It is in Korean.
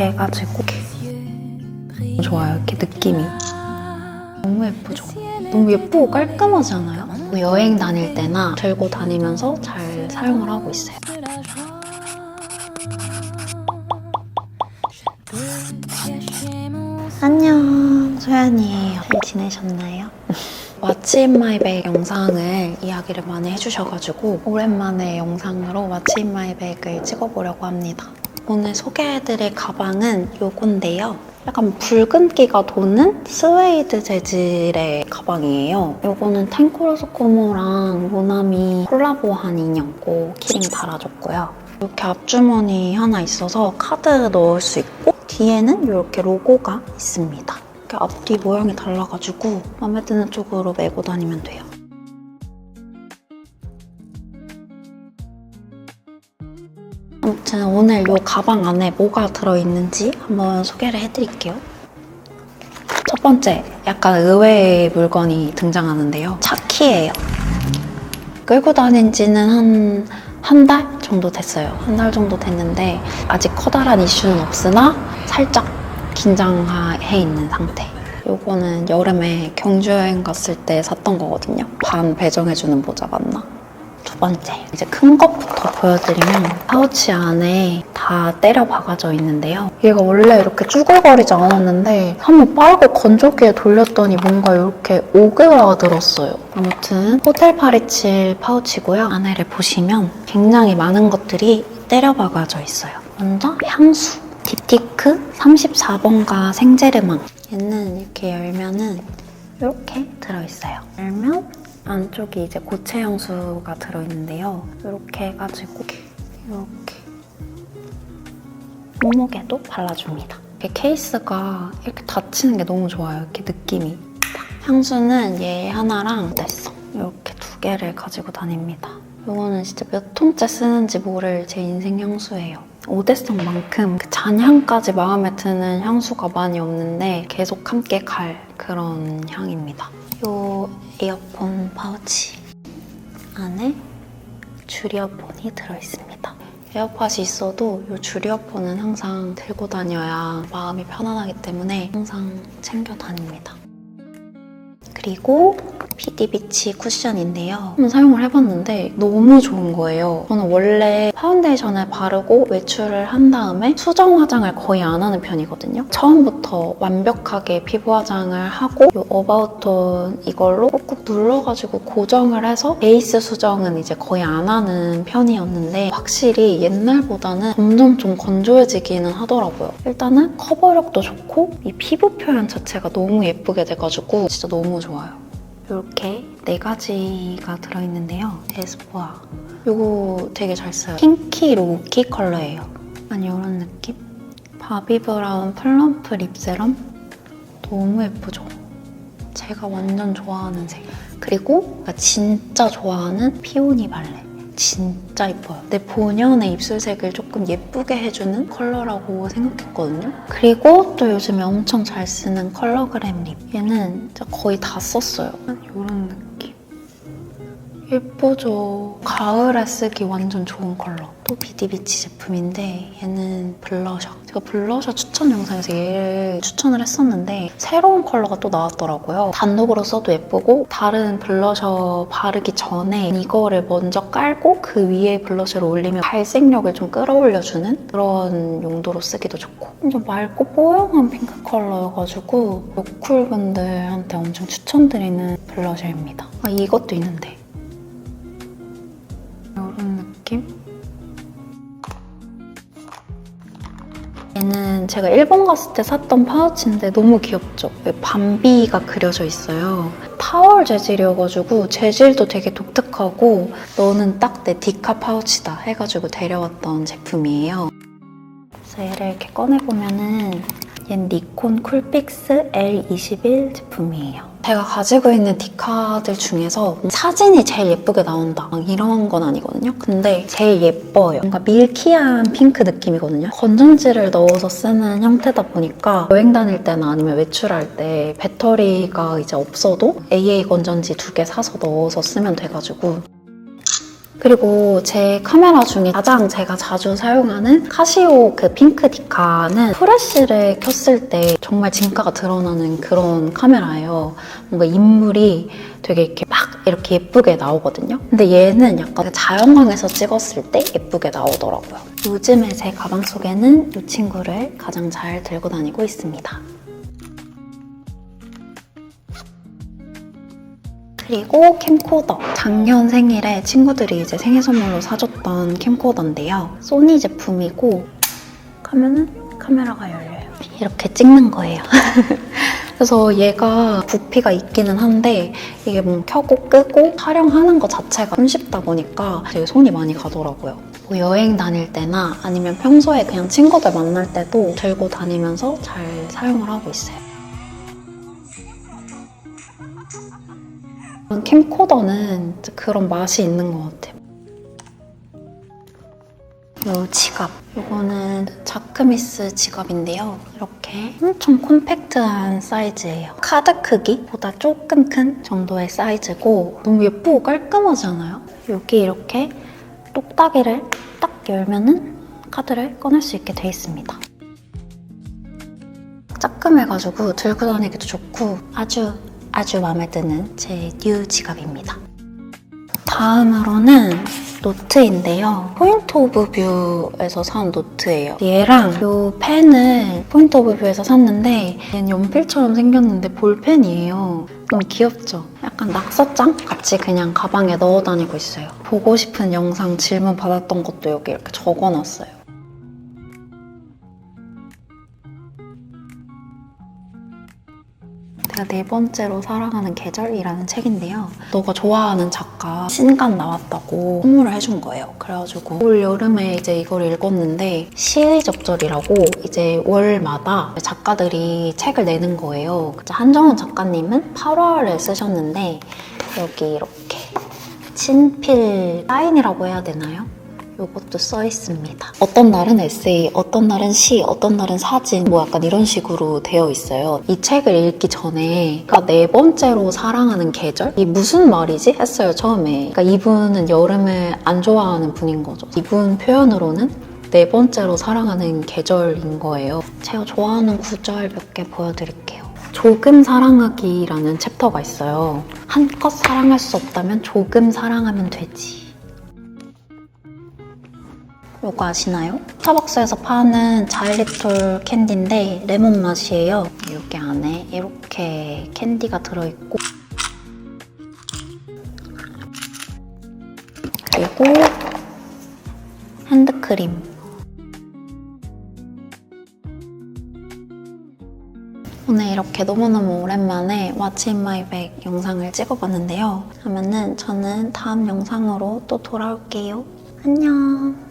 이렇게 해가지고 좋아요. 이렇게 느낌이. 너무 예쁘죠? 너무 예쁘고 깔끔하지 않아요? 뭐 여행 다닐 때나 들고 다니면서 잘 사용을 하고 있어요. 안녕, 소연이에요. 잘 지내셨나요? 왓츠 인 마이 백 영상을 이야기를 많이 해주셔가지고 오랜만에 영상으로 왓츠 인 마이 백을 찍어보려고 합니다. 오늘 소개해드릴 가방은 요건데요. 약간 붉은기가 도는 스웨이드 재질의 가방이에요. 요거는 탱코로스코모랑 모나미 콜라보한 인형 고 키링 달아줬고요. 이렇게 앞주머니 하나 있어서 카드 넣을 수 있고 뒤에는 이렇게 로고가 있습니다. 이렇게 앞뒤 모양이 달라가지고 마음에 드는 쪽으로 메고 다니면 돼요. 아무튼 오늘 이 가방 안에 뭐가 들어있는지 한번 소개를 해드릴게요. 첫 번째, 약간 의외의 물건이 등장하는데요. 차키예요. 끌고 다닌 지는 한, 한 달 정도 됐어요. 한 달 정도 됐는데, 아직 커다란 이슈는 없으나, 살짝 긴장해 있는 상태. 요거는 여름에 경주 여행 갔을 때 샀던 거거든요. 반 배정해주는 모자 맞나? 두 번째, 이제 큰 것부터 보여드리면 파우치 안에 다 때려 박아져 있는데요. 얘가 원래 이렇게 쭈글거리지 않았는데 한번 빠르게 건조기에 돌렸더니 뭔가 이렇게 오그라들었어요. 아무튼 호텔 파리칠 파우치고요. 안에를 보시면 굉장히 많은 것들이 때려 박아져 있어요. 먼저 향수. 딥티크 34번가 생제르망. 얘는 이렇게 열면은 이렇게 들어있어요. 열면 안쪽이 이제 고체 향수가 들어있는데요. 이렇게 해가지고 이렇게 몸무게도 발라줍니다. 이렇게 케이스가 이렇게 닫히는 게 너무 좋아요. 이렇게 느낌이. 향수는 얘 하나랑 됐어. 이렇게 두 개를 가지고 다닙니다. 이거는 진짜 몇 통째 쓰는지 모를 제 인생 향수예요. 오데성만큼 그 잔향까지 마음에 드는 향수가 많이 없는데 계속 함께 갈 그런 향입니다. 이 이어폰 파우치 안에 줄이어폰이 들어있습니다. 에어팟이 있어도 이 줄이어폰은 항상 들고 다녀야 마음이 편안하기 때문에 항상 챙겨 다닙니다. 그리고 PD비치 쿠션인데요. 한번 사용을 해봤는데 너무 좋은 거예요. 저는 원래 파운데이션을 바르고 외출을 한 다음에 수정 화장을 거의 안 하는 편이거든요. 처음부터 완벽하게 피부 화장을 하고 이 어바웃톤 이걸로 꾹꾹 눌러가지고 고정을 해서 베이스 수정은 이제 거의 안 하는 편이었는데 확실히 옛날보다는 점점 좀 건조해지기는 하더라고요. 일단은 커버력도 좋고 이 피부 표현 자체가 너무 예쁘게 돼가지고 진짜 너무 좋아요. 이렇게 네 가지가 들어있는데요. 에스쁘아. 이거 되게 잘 써요. 핑키 로키 컬러예요. 약간 이런 느낌? 바비 브라운 플럼프 립 세럼? 너무 예쁘죠? 제가 완전 좋아하는 색. 그리고 진짜 좋아하는 피오니 발레. 진짜 예뻐요. 내 본연의 입술색을 조금 예쁘게 해주는 컬러라고 생각했거든요. 그리고 또 요즘에 엄청 잘 쓰는 컬러그램 립. 얘는 거의 다 썼어요. 이런 느낌. 예쁘죠? 가을에 쓰기 완전 좋은 컬러. 또 비디비치 제품인데 얘는 블러셔. 제가 블러셔 추천 영상에서 얘를 추천을 했었는데 새로운 컬러가 또 나왔더라고요. 단독으로 써도 예쁘고 다른 블러셔 바르기 전에 이거를 먼저 깔고 그 위에 블러셔를 올리면 발색력을 좀 끌어올려주는 그런 용도로 쓰기도 좋고 좀 맑고 뽀용한 핑크 컬러여가지고 로쿨 분들한테 엄청 추천드리는 블러셔입니다. 아 이것도 있는데 얘는 제가 일본 갔을 때 샀던 파우치인데 너무 귀엽죠? 밤비가 그려져 있어요. 타월 재질이어가지고 재질도 되게 독특하고 너는 딱 내 디카 파우치다 해가지고 데려왔던 제품이에요. 그래서 얘를 이렇게 꺼내보면은 얘는 니콘 쿨픽스 L21 제품이에요. 제가 가지고 있는 디카들 중에서 사진이 제일 예쁘게 나온다 막 이런 건 아니거든요. 근데 제일 예뻐요. 뭔가 밀키한 핑크 느낌이거든요. 건전지를 넣어서 쓰는 형태다 보니까 여행 다닐 때나 아니면 외출할 때 배터리가 이제 없어도 AA 건전지 두 개 사서 넣어서 쓰면 돼가지고 그리고 제 카메라 중에 가장 제가 자주 사용하는 카시오 그 핑크 디카는 프레쉬를 켰을 때 정말 진가가 드러나는 그런 카메라예요. 뭔가 인물이 되게 이렇게 막 이렇게 예쁘게 나오거든요. 근데 얘는 약간 자연광에서 찍었을 때 예쁘게 나오더라고요. 요즘에 제 가방 속에는 이 친구를 가장 잘 들고 다니고 있습니다. 그리고 캠코더. 작년 생일에 친구들이 이제 생일 선물로 사줬던 캠코더인데요. 소니 제품이고 가면은 카메라가 열려요. 이렇게 찍는 거예요. 그래서 얘가 부피가 있기는 한데 이게 뭐 켜고 끄고 촬영하는 것 자체가 손쉽다 보니까 되게 손이 많이 가더라고요. 뭐 여행 다닐 때나 아니면 평소에 그냥 친구들 만날 때도 들고 다니면서 잘 사용을 하고 있어요. 캠코더는 그런 맛이 있는 것 같아요. 요 지갑. 요거는 자크미스 지갑인데요. 이렇게 엄청 콤팩트한 사이즈예요. 카드 크기보다 조금 큰 정도의 사이즈고 너무 예쁘고 깔끔하지 않아요? 여기 이렇게 똑딱이를 딱 열면은 카드를 꺼낼 수 있게 돼 있습니다. 짜끔해가지고 들고 다니기도 좋고 아주 아주 마음에 드는 제 뉴 지갑입니다. 다음으로는 노트인데요. 포인트 오브 뷰에서 산 노트예요. 얘랑 이 펜을 포인트 오브 뷰에서 샀는데 얘는 연필처럼 생겼는데 볼펜이에요. 너무 귀엽죠? 약간 낙서장 같이 그냥 가방에 넣어 다니고 있어요. 보고 싶은 영상 질문 받았던 것도 여기 이렇게 적어놨어요. 제가 네 번째로 사랑하는 계절이라는 책인데요. 너가 좋아하는 작가 신간 나왔다고 선물을 해준 거예요. 그래가지고 올 여름에 이제 이걸 읽었는데 시의 접절이라고 이제 월마다 작가들이 책을 내는 거예요. 한정원 작가님은 8월에 쓰셨는데 여기 이렇게 친필 사인이라고 해야 되나요? 요것도 써 있습니다. 어떤 날은 에세이, 어떤 날은 시, 어떤 날은 사진, 뭐 약간 이런 식으로 되어 있어요. 이 책을 읽기 전에, 그러니까 네 번째로 사랑하는 계절? 이 무슨 말이지? 했어요, 처음에. 그러니까 이분은 여름을 안 좋아하는 분인 거죠. 이분 표현으로는 네 번째로 사랑하는 계절인 거예요. 제가 좋아하는 구절 몇 개 보여드릴게요. 조금 사랑하기라는 챕터가 있어요. 한껏 사랑할 수 없다면 조금 사랑하면 되지. 요거 아시나요? 스타벅스에서 파는 자일리톨 캔디인데 레몬 맛이에요. 여기 안에 이렇게 캔디가 들어있고 그리고 핸드크림 오늘 이렇게 너무너무 오랜만에 What's in my bag 영상을 찍어봤는데요. 그러면은 저는 다음 영상으로 또 돌아올게요. 안녕